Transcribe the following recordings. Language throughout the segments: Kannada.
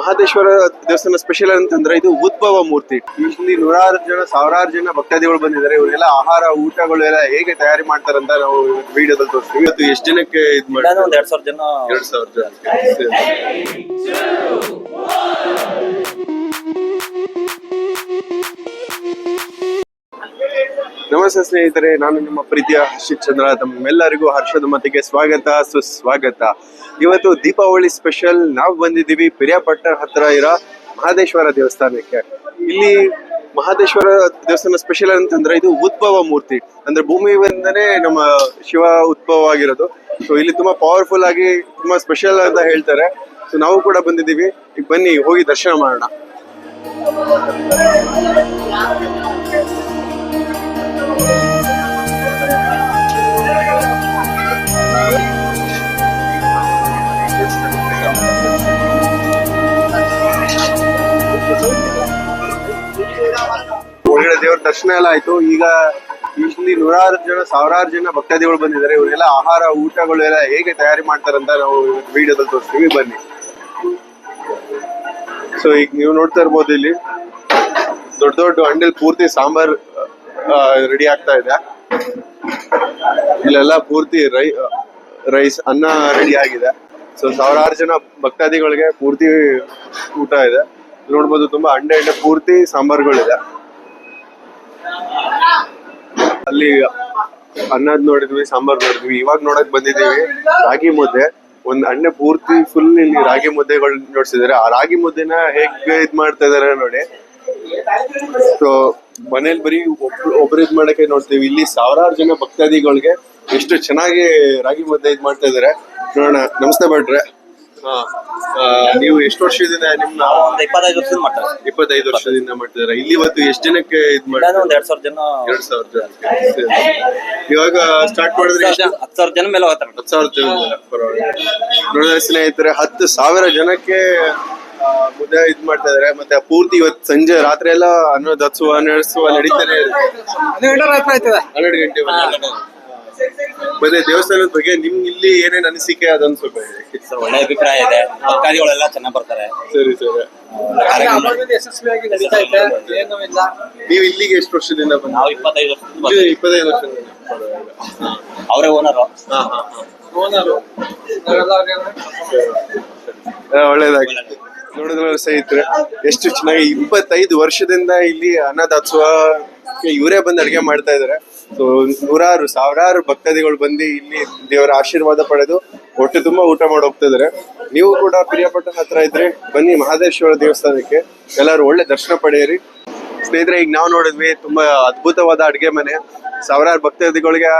ಮಹಾದೇಶ್ವರ ದೇವಸ್ಥಾನ ಸ್ಪೆಷಲ್ ಅಂತಂದ್ರೆ ಇದು ಉದ್ಭವ ಮೂರ್ತಿ. ಇಲ್ಲಿ ನೂರಾರು ಜನ ಸಾವಿರಾರು ಜನ ಭಕ್ತಾದಿಗಳು ಬಂದಿದ್ದಾರೆ. ಇವರೆಲ್ಲ ಆಹಾರ ಊಟಗಳು ಎಲ್ಲ ಹೇಗೆ ತಯಾರಿ ಮಾಡ್ತಾರಂತ ನಾವು ವಿಡಿಯೋದಲ್ಲಿ ತೋರಿಸ್ತೀವಿ. ಇವತ್ತು ಎಷ್ಟು ಜನಕ್ಕೆ ಇದು ಮಾಡಿ ಒಂದು ಒಂದ್ ಎರಡ್ ಸಾವಿರ ಜನ. ಎರಡ್ ಸಾವಿರ ಜನ ನಮಸ್ತೆ ಸ್ನೇಹಿತರೆ, ನಾನು ನಿಮ್ಮ ಪ್ರೀತಿಯ ಹರ್ಷಿತ್ ಚಂದ್ರ. ತಮ್ಮೆಲ್ಲರಿಗೂ ಹರ್ಷದ ಮತಿಗೆ ಸ್ವಾಗತ, ಸುಸ್ವಾಗತ. ಇವತ್ತು ದೀಪಾವಳಿ ಸ್ಪೆಷಲ್ ನಾವು ಬಂದಿದ್ದೀವಿ ಪಿರಿಯಾಪಟ್ಟಣ ಹತ್ರ ಇರೋ ಮಹದೇಶ್ವರ ದೇವಸ್ಥಾನಕ್ಕೆ. ಇಲ್ಲಿ ಮಹದೇಶ್ವರ ದೇವಸ್ಥಾನ ಸ್ಪೆಷಲ್ ಅಂತಂದ್ರೆ ಇದು ಉದ್ಭವ ಮೂರ್ತಿ. ಅಂದ್ರೆ ಭೂಮಿಯಿಂದನೇ ನಮ್ಮ ಶಿವ ಉದ್ಭವ ಆಗಿರೋದು. ಸೊ ಇಲ್ಲಿ ತುಂಬಾ ಪವರ್ಫುಲ್ ಆಗಿ ತುಂಬಾ ಸ್ಪೆಷಲ್ ಅಂತ ಹೇಳ್ತಾರೆ. ಸೊ ನಾವು ಕೂಡ ಬಂದಿದ್ದೀವಿ. ಈಗ ಬನ್ನಿ, ಹೋಗಿ ದರ್ಶನ ಮಾಡೋಣ. ದೇವ್ರ ದರ್ಶನ ಎಲ್ಲ ಆಯ್ತು. ಈಗ ಇಲ್ಲಿ ನೂರಾರು ಜನ, ಸಾವಿರಾರು ಜನ ಭಕ್ತಾದಿಗಳು ಬಂದಿದ್ದಾರೆ. ಇವರೆಲ್ಲ ಆಹಾರ, ಊಟಗಳು ಎಲ್ಲ ಹೇಗೆ ತಯಾರಿ ಮಾಡ್ತಾರಂತ ನಾವು ವಿಡಿಯೋದಲ್ಲಿ ತೋರಿಸ್ತೀವಿ. ಬನ್ನಿ. ಸೊ ಈಗ ನೀವು ನೋಡ್ತಾ ಇರ್ಬೋದು ಇಲ್ಲಿ. ದೊಡ್ಡ ದೊಡ್ಡ ಹಂಡಲ್ ಪೂರ್ತಿ ಸಾಂಬಾರ್ ರೆಡಿ ಆಗ್ತಾ ಇದೆ. ಇಲ್ಲೆಲ್ಲ ಪೂರ್ತಿ ರೈ ರೈಸ್, ಅನ್ನ ರೆಡಿ ಆಗಿದೆ. ಸೊ ಸಾವಿರಾರು ಜನ ಭಕ್ತಾದಿಗಳಿಗೆ ಪೂರ್ತಿ ಊಟ ಇದೆ. ನೋಡ್ಬೋದು ತುಂಬಾ ಅಂಡೆ ಅಂಡೆ ಪೂರ್ತಿ ಸಾಂಬಾರ್ಗಳಿದೆ. ಅಲ್ಲಿ ಅನ್ನದ್ ನೋಡಿದ್ವಿ ಸಾಂಬಾರ್ ನೋಡಿದ್ವಿ ಇವಾಗ ನೋಡಕ್ ಬಂದಿದೀವಿ ರಾಗಿ ಮುದ್ದೆ ಒಂದ್ ಅಣ್ಣೆ ಪೂರ್ತಿ ಫುಲ್ ಇಲ್ಲಿ ರಾಗಿ ಮುದ್ದೆಗಳು ನೋಡ್ಸಿದಾರೆ. ಆ ರಾಗಿ ಮುದ್ದೆನ ಹೇಗೆ ಇದ್ ಮಾಡ್ತಾ ಇದಾರೆ ನೋಡಿ. ಸೊ ಮನೇಲಿ ಬರೀ ಒಬ್ರು ಒಬ್ರು ಇದ್ ಮಾಡಕ್ಕೆ ನೋಡ್ತೀವಿ. ಇಲ್ಲಿ ಸಾವಿರಾರು ಜನ ಭಕ್ತಾದಿಗಳಿಗೆ ಎಷ್ಟು ಚೆನ್ನಾಗಿ ರಾಗಿ ಮುದ್ದೆ ಇದ್ ಮಾಡ್ತಾ ಇದಾರೆ. ನೋಡೋಣ. ನಮಸ್ತೆ ಆ, ನೀವು ಎಷ್ಟು ವರ್ಷದಿಂದ ನಿಮ್ಮ ಒಂದ್ ಇಪ್ಪತ್ತೈದು ವರ್ಷದಿಂದ ಮಾಡ್ತಾರೆ. ಇಪ್ಪತ್ತೈದು ವರ್ಷದಿಂದ ಮಾಡ್ತಿದಾರೆ. ಇಲ್ಲಿ ಇವತ್ತು ಎಷ್ಟು ಜನಕ್ಕೆ ಇದ್ ಮಾಡ್ತಾರೆ? ಒಂದ್ ಎರಡ್ ಸಾವಿರ ಜನ ಎರಡ್ ಸಾವಿರ ಜನ. ಇವಾಗ ಸ್ಟಾರ್ಟ್ ಮಾಡಿದ್ರೆ ಹತ್ತು ಸಾವಿರ ಜನ- ಹತ್ತು ಸಾವಿರ ಜನ ಮೇಲೆ ಹೋಗ್ತಾರೆ ಹತ್ತು ಸಾವಿರ ಜನ ಪರವಾಗಿಲ್ಲ. ನೋಡಿದ್ರೆ ಸ್ನೇಹಿತರೆ ಹತ್ತು ಸಾವಿರ ಜನಕ್ಕೆ ಆ, ಮುದ್ದೆ ಇದ್ ಮಾಡ್ತಾ ಇದಾರೆ. ಮತ್ತೆ ಪೂರ್ತಿ ಇವತ್ತು ಸಂಜೆ ರಾತ್ರಿ ಎಲ್ಲ ಹನ್ನೊಂದು ಹತ್ಸುವ ಹನ್ನೆರಡು ನಡೀತಾನೆ ಇರುತ್ತೆ ಹನ್ನೆರಡು ಗಂಟೆ. ಮತ್ತೆ ದೇವಸ್ಥಾನದ ಬಗ್ಗೆ ನಿಮ್ ಇಲ್ಲಿ ಏನೇನ್ ಅನಿಸಿಕೆ ಅದೊಂದು ಸ್ವಲ್ಪ ಹೇಳಿ ಒಳ್ಳೆ ಅಭಿಪ್ರಾಯ ಇದೆ. ಭಕ್ತಾದಿಗಳೆಲ್ಲ ಚೆನ್ನಾಗ್ ಬರ್ತಾರೆ. ಸರಿ ಸರಿ. ಕಾರ್ಯಕ್ರಮ ಯಶಸ್ವಿಯಾಗಿ ನಡೀತಾ ಇದೆ. ಏನೂ ಇಲ್ಲ. ನೀವು ಇಲ್ಲಿಗೆ ಎಷ್ಟು ವರ್ಷದಿಂದ ಇಪ್ಪತ್ತೈದು ವರ್ಷದಿಂದ ಬರ್ತೀವಿ. ಇಪ್ಪತ್ತೈದು ವರ್ಷದಿಂದ ಅವರೇ ಓನರು ಹಾ ಹಾ ಹಾ. ಓನರು ನಾವೆಲ್ಲ ಆ, ಒಳ್ಳೇದಾಗಿ. ನೋಡಿದ್ರೆ ಸ್ನೇಹಿತರೆ ಎಷ್ಟು ಚೆನ್ನಾಗಿ ಇಪ್ಪತ್ತೈದು ವರ್ಷದಿಂದ ಇಲ್ಲಿ ಅನ್ನದಾತ್ಸವ ಇವರೇ ಬಂದು ಅಡಿಗೆ ಮಾಡ್ತಾ ಇದಾರೆ. ಸೊ ನೂರಾರು, ಸಾವಿರಾರು ಭಕ್ತಾದಿಗಳು ಬಂದು ಇಲ್ಲಿ ದೇವರ ಆಶೀರ್ವಾದ ಪಡೆದು ಹೊಟ್ಟೆ ತುಂಬಾ ಊಟ ಮಾಡಿ ಹೋಗ್ತಾ ಇದಾರೆ. ನೀವು ಕೂಡ ಪ್ರಿಯಪಟ್ಟಣ ಹತ್ರ ಇದ್ರೆ ಬನ್ನಿ ಮಹಾದೇಶ್ವರ ದೇವಸ್ಥಾನಕ್ಕೆ. ಎಲ್ಲರೂ ಒಳ್ಳೆ ದರ್ಶನ ಪಡೆಯಿರಿ. ಸ್ನೇಹಿತರೆ, ಈಗ ನಾವು ನೋಡಿದ್ವಿ, ತುಂಬಾ ಅದ್ಭುತವಾದ ಅಡಿಗೆ ಮನೆ. ಸಾವಿರಾರು ಭಕ್ತಾದಿಗಳಿಗೆ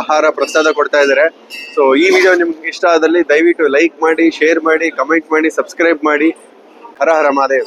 ಆಹಾರ, ಪ್ರಸಾದ ಕೊಡ್ತಾ ಇದ್ದಾರೆ ಸೊ ಈ ವಿಡಿಯೋ ನಿಮ್ಗೆ ಇಷ್ಟ ಆದಲ್ಲಿ ದಯವಿಟ್ಟು ಲೈಕ್ ಮಾಡಿ ಶೇರ್ ಮಾಡಿ ಕಮೆಂಟ್ ಮಾಡಿ ಸಬ್ಸ್ಕ್ರೈಬ್ ಮಾಡಿ. ಹರ ಹರ ಮಹಾದೇವ್.